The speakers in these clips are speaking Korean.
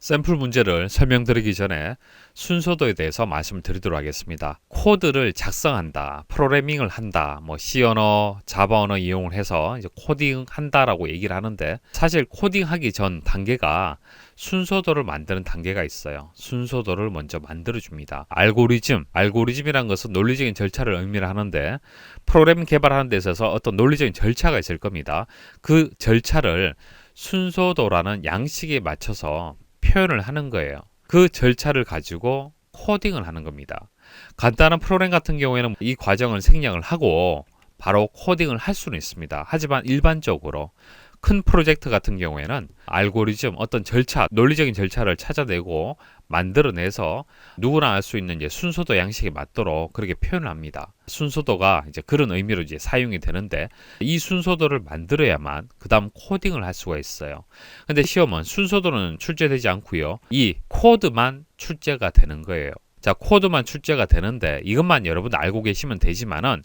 샘플 문제를 설명드리기 전에 순서도에 대해서 말씀을 드리도록 하겠습니다. 코드를 작성한다, 프로그래밍을 한다, 뭐 C 언어, 자바 언어 이용을 해서 이제 코딩 한다라고 얘기를 하는데 사실 코딩하기 전 단계가 순서도를 만드는 단계가 있어요. 순서도를 먼저 만들어 줍니다. 알고리즘, 알고리즘이란 것은 논리적인 절차를 의미를 하는데 프로그램 개발하는 데 있어서 어떤 논리적인 절차가 있을 겁니다. 그 절차를 순서도라는 양식에 맞춰서 표현을 하는 거예요. 그 절차를 가지고 코딩을 하는 겁니다. 간단한 프로그램 같은 경우에는 이 과정을 생략을 하고 바로 코딩을 할 수는 있습니다. 하지만 일반적으로 큰 프로젝트 같은 경우에는 알고리즘, 어떤 절차, 논리적인 절차를 찾아내고 만들어내서 누구나 알 수 있는 이제 순서도 양식에 맞도록 그렇게 표현을 합니다. 순서도가 이제 그런 의미로 이제 사용이 되는데 이 순서도를 만들어야만 그다음 코딩을 할 수가 있어요. 근데 시험은 순서도는 출제되지 않고요. 이 코드만 출제가 되는 거예요. 자, 코드만 출제가 되는데 이것만 여러분 알고 계시면 되지만은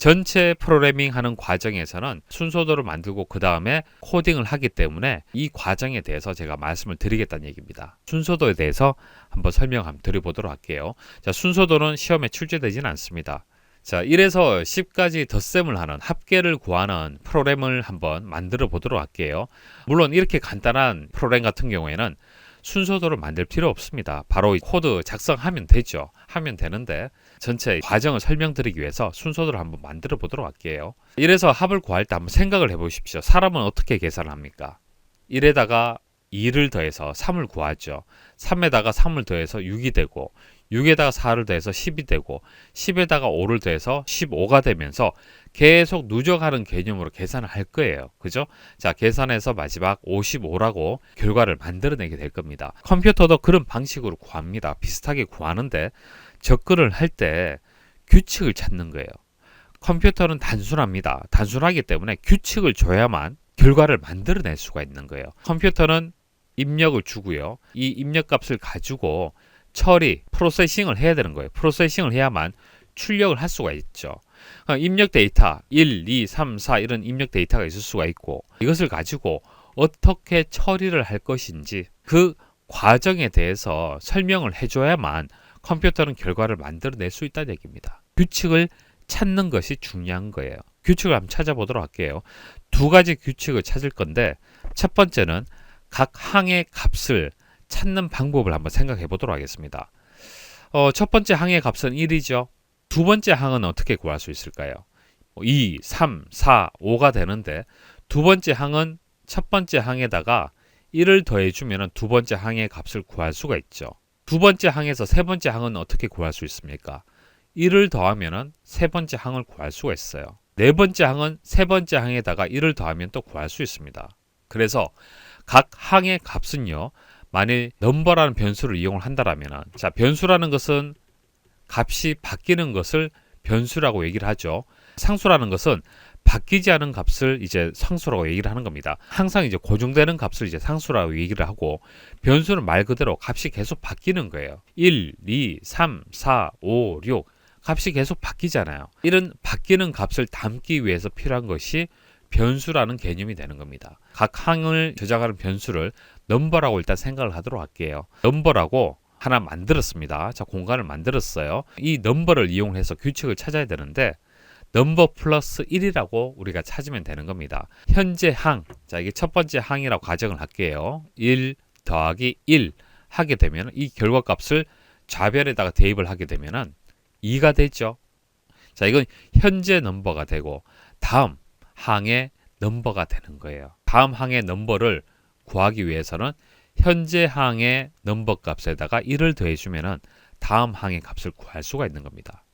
전체 프로그래밍 하는 과정에서는 순서도를 만들고 그 다음에 코딩을 하기 때문에 이 과정에 대해서 제가 말씀을 드리겠다는 얘기입니다. 순서도에 대해서 한번 설명 한번 드려보도록 할게요. 자, 순서도는 시험에 출제되지는 않습니다. 자, 1에서 10까지 덧셈을 하는 합계를 구하는 프로그램을 한번 만들어 보도록 할게요. 물론 이렇게 간단한 프로그램 같은 경우에는 순서도를 만들 필요 없습니다. 바로 코드 작성하면 되죠. 하면 되는데 전체 과정을 설명드리기 위해서 순서도를 한번 만들어 보도록 할게요. 이래서 합을 구할 때 한번 생각을 해 보십시오. 사람은 어떻게 계산을 합니까? 1에다가 2를 더해서 3을 구하죠. 3에다가 3을 더해서 6이 되고 6에다가 4를 더해서 10이 되고 10에다가 5를 더해서 15가 되면서 계속 누적하는 개념으로 계산을 할 거예요. 그죠? 자, 계산해서 마지막 55라고 결과를 만들어내게 될 겁니다. 컴퓨터도 그런 방식으로 구합니다. 비슷하게 구하는데 접근을 할 때 규칙을 찾는 거예요. 컴퓨터는 단순합니다. 단순하기 때문에 규칙을 줘야만 결과를 만들어낼 수가 있는 거예요. 컴퓨터는 입력을 주고요. 이 입력 값을 가지고 처리, 프로세싱을 해야 되는 거예요. 프로세싱을 해야만 출력을 할 수가 있죠. 어, 입력 데이터 1, 2, 3, 4 이런 입력 데이터가 있을 수가 있고 이것을 가지고 어떻게 처리를 할 것인지 그 과정에 대해서 설명을 해줘야만 컴퓨터는 결과를 만들어낼 수 있다는 얘기입니다. 규칙을 찾는 것이 중요한 거예요. 규칙을 한번 찾아보도록 할게요. 두 가지 규칙을 찾을 건데 첫 번째는 각 항의 값을 찾는 방법을 한번 생각해 보도록 하겠습니다. 어, 첫 번째 항의 값은 1이죠. 두 번째 항은 어떻게 구할 수 있을까요? 2, 3, 4, 5가 되는데 두 번째 항은 첫 번째 항에다가 1을 더해주면 두 번째 항의 값을 구할 수가 있죠. 두 번째 항에서 세 번째 항은 어떻게 구할 수 있습니까? 1을 더하면 세 번째 항을 구할 수가 있어요. 네 번째 항은 세 번째 항에다가 1을 더하면 또 구할 수 있습니다. 그래서 각 항의 값은요. 만일 넘버라는 변수를 이용을 한다라면 자 변수라는 것은 값이 바뀌는 것을 변수라고 얘기를 하죠. 상수라는 것은 바뀌지 않은 값을 이제 상수라고 얘기를 하는 겁니다. 항상 이제 고정되는 값을 이제 상수라고 얘기를 하고 변수는 말 그대로 값이 계속 바뀌는 거예요. 1, 2, 3, 4, 5, 6 값이 계속 바뀌잖아요. 이런 바뀌는 값을 담기 위해서 필요한 것이 변수라는 개념이 되는 겁니다. 각 항을 저장하는 변수를 넘버라고 일단 생각을 하도록 할게요. 넘버라고 하나 만들었습니다. 자, 공간을 만들었어요. 이 넘버를 이용해서 규칙을 찾아야 되는데 넘버 플러스 1이라고 우리가 찾으면 되는 겁니다. 현재 항, 자 이게 첫 번째 항이라고 가정을 할게요. 1 더하기 1 하게 되면 이 결과 값을 좌변에다가 대입을 하게 되면 2가 되죠. 자 이건 현재 넘버가 되고 다음 항의 넘버가 되는 거예요. 다음 항의 넘버를 구하기 위해서는 현재 항의 넘버 값에다가 1을 더해주면 다음 항의 값을 구할 수가 있는 겁니다.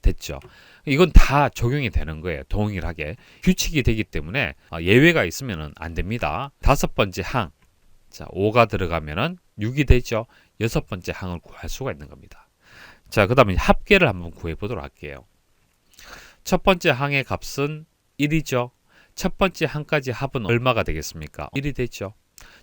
됐죠? 이건 다 적용이 되는 거예요. 동일하게. 규칙이 되기 때문에 아, 예외가 있으면 안 됩니다. 다섯 번째 항. 자, 5가 들어가면 6이 되죠. 여섯 번째 항을 구할 수가 있는 겁니다. 자, 그 다음에 합계를 한번 구해 보도록 할게요. 첫 번째 항의 값은 1이죠. 첫 번째 항까지 합은 얼마가 되겠습니까? 1이 되죠.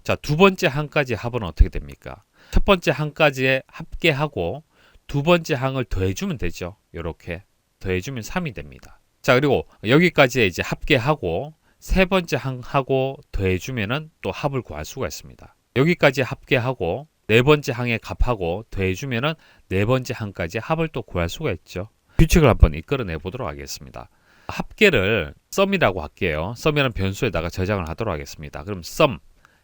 자, 두 번째 항까지 합은 어떻게 됩니까? 첫 번째 항까지의 합계하고 두 번째 항을 더해주면 되죠. 이렇게 더해주면 3이 됩니다. 자, 그리고 여기까지 이제 합계하고 세 번째 항하고 더해주면은 또 합을 구할 수가 있습니다. 여기까지 합계하고 네 번째 항에 값하고 더해주면은 네 번째 항까지 합을 또 구할 수가 있죠. 규칙을 한번 이끌어내 보도록 하겠습니다. 합계를 썸이라고 할게요. 썸이라는 변수에다가 저장을 하도록 하겠습니다. 그럼 썸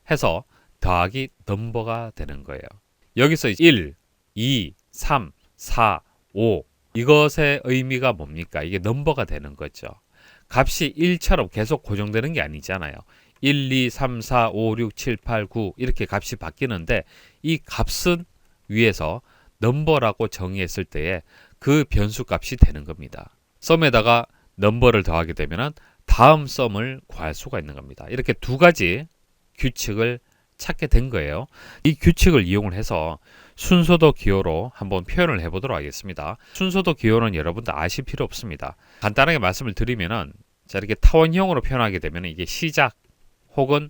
해서 더하기 넘버가 되는 거예요. 여기서 1, 2, 3, 4, 5 이것의 의미가 뭡니까? 이게 넘버가 되는 거죠. 값이 1처럼 계속 고정되는 게 아니잖아요. 1, 2, 3, 4, 5, 6, 7, 8, 9 이렇게 값이 바뀌는데 이 값은 위에서 넘버라고 정의했을 때에 그 변수 값이 되는 겁니다. 썸에다가 넘버를 더하게 되면은 다음 썸을 구할 수가 있는 겁니다. 이렇게 두 가지 규칙을 찾게 된 거예요. 이 규칙을 이용을 해서 순서도 기호로 한번 표현을 해보도록 하겠습니다. 순서도 기호는 여러분들 아실 필요 없습니다. 간단하게 말씀을 드리면은 자 이렇게 타원형으로 표현하게 되면 이게 시작 혹은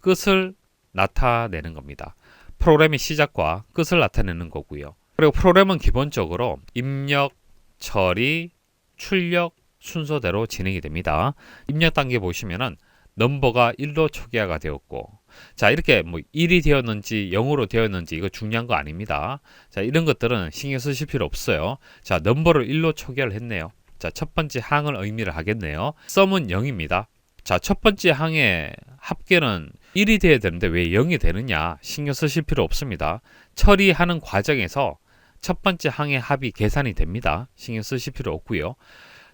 끝을 나타내는 겁니다. 프로그램의 시작과 끝을 나타내는 거고요. 그리고 프로그램은 기본적으로 입력, 처리, 출력 순서대로 진행이 됩니다. 입력 단계 보시면은 넘버가 1로 초기화가 되었고 자 이렇게 뭐 1이 되었는지 0으로 되었는지 이거 중요한 거 아닙니다. 자 이런 것들은 신경 쓰실 필요 없어요. 자 넘버를 1로 초기화를 했네요. 자 첫 번째 항을 의미를 하겠네요. 썸은 0입니다. 자 첫 번째 항의 합계는 1이 돼야 되는데 왜 0이 되느냐 신경 쓰실 필요 없습니다. 처리하는 과정에서 첫 번째 항의 합이 계산이 됩니다. 신경 쓰실 필요 없고요.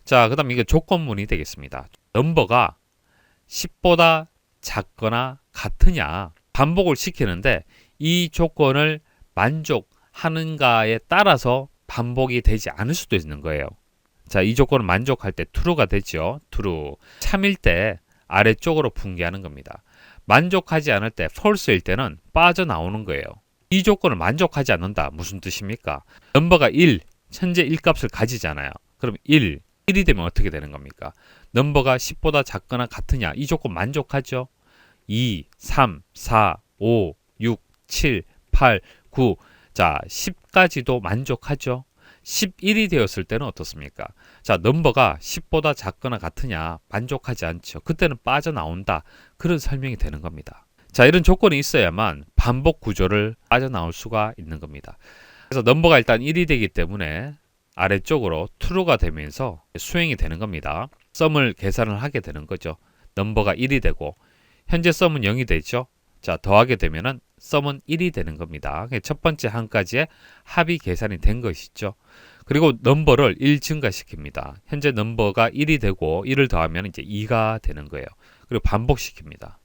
자, 그 다음 이게 조건문이 되겠습니다. 넘버가 10보다 작거나 같으냐 반복을 시키는데 이 조건을 만족하는가에 따라서 반복이 되지 않을 수도 있는 거예요. 자, 이 조건을 만족할 때 true가 되죠. true. 참일 때 아래쪽으로 붕괴하는 겁니다. 만족하지 않을 때 false일 때는 빠져나오는 거예요. 이 조건을 만족하지 않는다. 무슨 뜻입니까? 넘버가 1, 현재 1값을 가지잖아요. 그럼 1, 1이 되면 어떻게 되는 겁니까? 넘버가 10보다 작거나 같으냐? 이 조건 만족하죠? 2, 3, 4, 5, 6, 7, 8, 9. 자, 10까지도 만족하죠? 11이 되었을 때는 어떻습니까? 자, 넘버가 10보다 작거나 같으냐? 만족하지 않죠. 그때는 빠져나온다. 그런 설명이 되는 겁니다. 자, 이런 조건이 있어야만 반복 구조를 빠져나올 수가 있는 겁니다. 그래서 넘버가 일단 1이 되기 때문에 아래쪽으로 true가 되면서 수행이 되는 겁니다. 썸을 계산을 하게 되는 거죠. 넘버가 1이 되고 현재 썸은 0이 되죠. 자, 더하게 되면은 썸은 1이 되는 겁니다. 첫 번째 항까지의 합이 계산이 된 것이죠. 그리고 넘버를 1 증가시킵니다. 현재 넘버가 1이 되고 1을 더하면 이제 2가 되는 거예요. 그리고 반복시킵니다.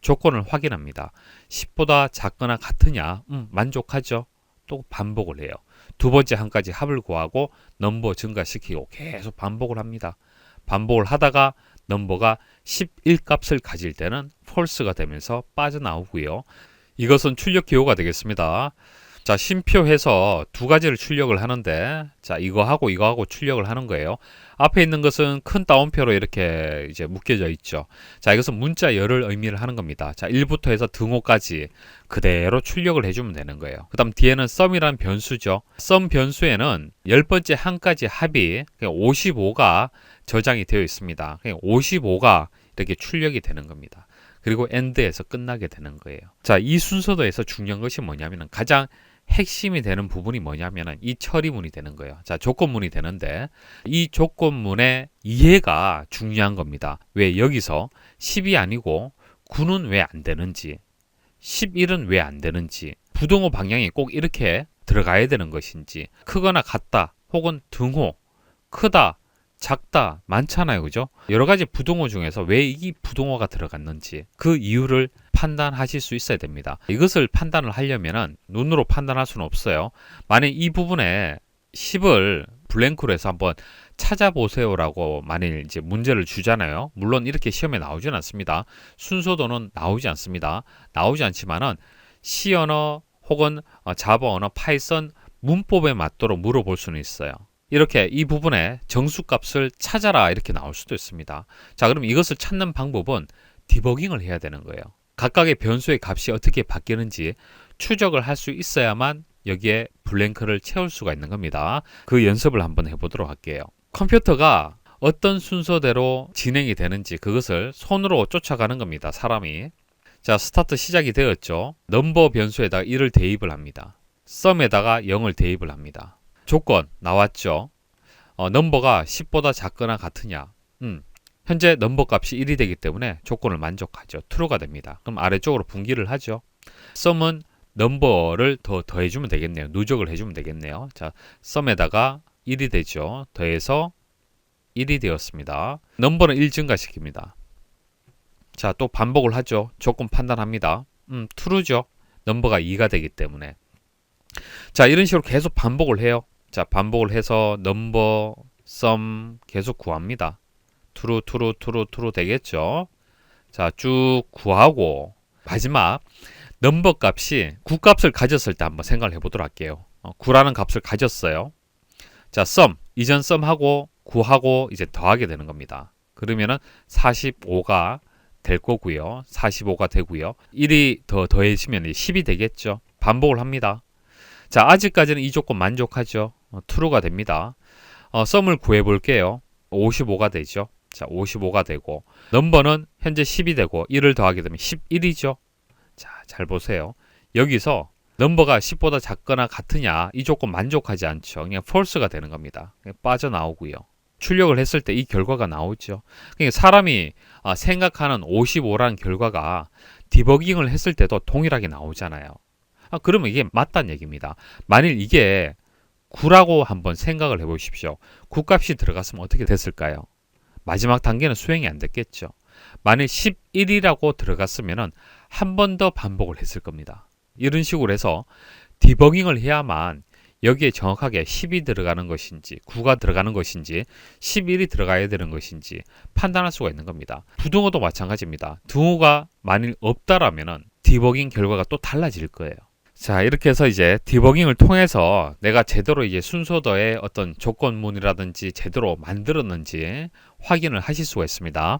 조건을 확인합니다. 10보다 작거나 같으냐? 음, 만족하죠. 또 반복을 해요. 두 번째 항까지 합을 구하고 넘버 증가시키고 계속 반복을 합니다. 반복을 하다가 넘버가 11 값을 가질 때는 폴스가 되면서 빠져나오고요. 이것은 출력 기호가 되겠습니다. 자, 심표해서 두 가지를 출력을 하는데, 자, 이거하고 이거하고 출력을 하는 거예요. 앞에 있는 것은 큰 따옴표로 이렇게 이제 묶여져 있죠. 자, 이것은 문자 열을 의미를 하는 겁니다. 자, 1부터 해서 등호까지 그대로 출력을 해주면 되는 거예요. 그 다음 뒤에는 썸이라는 변수죠. 썸 변수에는 열 번째 한까지 합이 55가 저장이 되어 있습니다. 55가 이렇게 출력이 되는 겁니다. 그리고 end에서 끝나게 되는 거예요. 자, 이 순서도에서 중요한 것이 뭐냐면 가장 핵심이 되는 부분이 뭐냐면은 이 처리문이 되는 거예요. 자, 조건문이 되는데 이 조건문의 이해가 중요한 겁니다. 왜 여기서 10이 아니고 9는 왜 안 되는지, 11은 왜 안 되는지, 부동호 방향이 꼭 이렇게 들어가야 되는 것인지, 크거나 같다, 혹은 등호, 크다, 작다, 많잖아요. 그죠? 여러 가지 부동호 중에서 왜 이 부동호가 들어갔는지 그 이유를 판단하실 수 있어야 됩니다. 이것을 판단을 하려면은 눈으로 판단할 수는 없어요. 만약 이 부분에 10을 블랭크로 해서 한번 찾아보세요라고 만일 이제 문제를 주잖아요. 물론 이렇게 시험에 나오진 않습니다. 순서도는 나오지 않습니다. 나오지 않지만은 C 언어 혹은 자바 언어, 파이썬 문법에 맞도록 물어볼 수는 있어요. 이렇게 이 부분에 정수값을 찾아라 이렇게 나올 수도 있습니다. 자, 그럼 이것을 찾는 방법은 디버깅을 해야 되는 거예요. 각각의 변수의 값이 어떻게 바뀌는지 추적을 할 수 있어야만 여기에 블랭크를 채울 수가 있는 겁니다. 그 연습을 한번 해보도록 할게요. 컴퓨터가 어떤 순서대로 진행이 되는지 그것을 손으로 쫓아가는 겁니다. 사람이. 자, 스타트 시작이 되었죠. 넘버 변수에다가 1을 대입을 합니다. 썸에다가 0을 대입을 합니다. 조건 나왔죠. 어, 넘버가 10보다 작거나 같으냐. 음, 현재 넘버 값이 1이 되기 때문에 조건을 만족하죠. true가 됩니다. 그럼 아래쪽으로 분기를 하죠. 썸은 넘버를 더 더해주면 되겠네요. 누적을 해주면 되겠네요. 자, 썸에다가 1이 되죠. 더해서 1이 되었습니다. 넘버는 1 증가시킵니다. 자, 또 반복을 하죠. 조건 판단합니다. 음, true죠. 넘버가 2가 되기 때문에. 자, 이런 식으로 계속 반복을 해요. 자, 반복을 해서 넘버, 썸 계속 구합니다. True, true, true, true 되겠죠. 자, 쭉 구하고 마지막 넘버 값이 9 값을 가졌을 때 한번 생각을 해보도록 할게요. 어, 9라는 값을 가졌어요. 자, 썸 이전 썸하고 9하고 이제 더하게 되는 겁니다. 그러면은 45가 될 거고요. 45가 되고요. 1이 더 더해지면 10이 되겠죠. 반복을 합니다. 자, 아직까지는 이 조건 만족하죠. 어, true가 됩니다. 어, 썸을 구해 볼게요. 55가 되죠. 자, 55가 되고 넘버는 현재 10이 되고 1을 더하게 되면 11이죠. 자, 잘 보세요. 여기서 넘버가 10보다 작거나 같으냐 이 조건 만족하지 않죠. 그냥 false가 되는 겁니다. 빠져나오고요. 출력을 했을 때 이 결과가 나오죠. 그러니까 사람이 아, 생각하는 55라는 결과가 디버깅을 했을 때도 동일하게 나오잖아요. 아, 그러면 이게 맞다는 얘기입니다. 만일 이게 9라고 한번 생각을 해보십시오. 9 값이 들어갔으면 어떻게 됐을까요? 마지막 단계는 수행이 안 됐겠죠. 만일 11이라고 들어갔으면 한 번 더 반복을 했을 겁니다. 이런 식으로 해서 디버깅을 해야만 여기에 정확하게 10이 들어가는 것인지 9가 들어가는 것인지 11이 들어가야 되는 것인지 판단할 수가 있는 겁니다. 부등호도 마찬가지입니다. 등호가 만일 없다라면 디버깅 결과가 또 달라질 거예요. 자, 이렇게 해서 이제 디버깅을 통해서 내가 제대로 이제 순서도의 어떤 조건문이라든지 제대로 만들었는지 확인을 하실 수가 있습니다.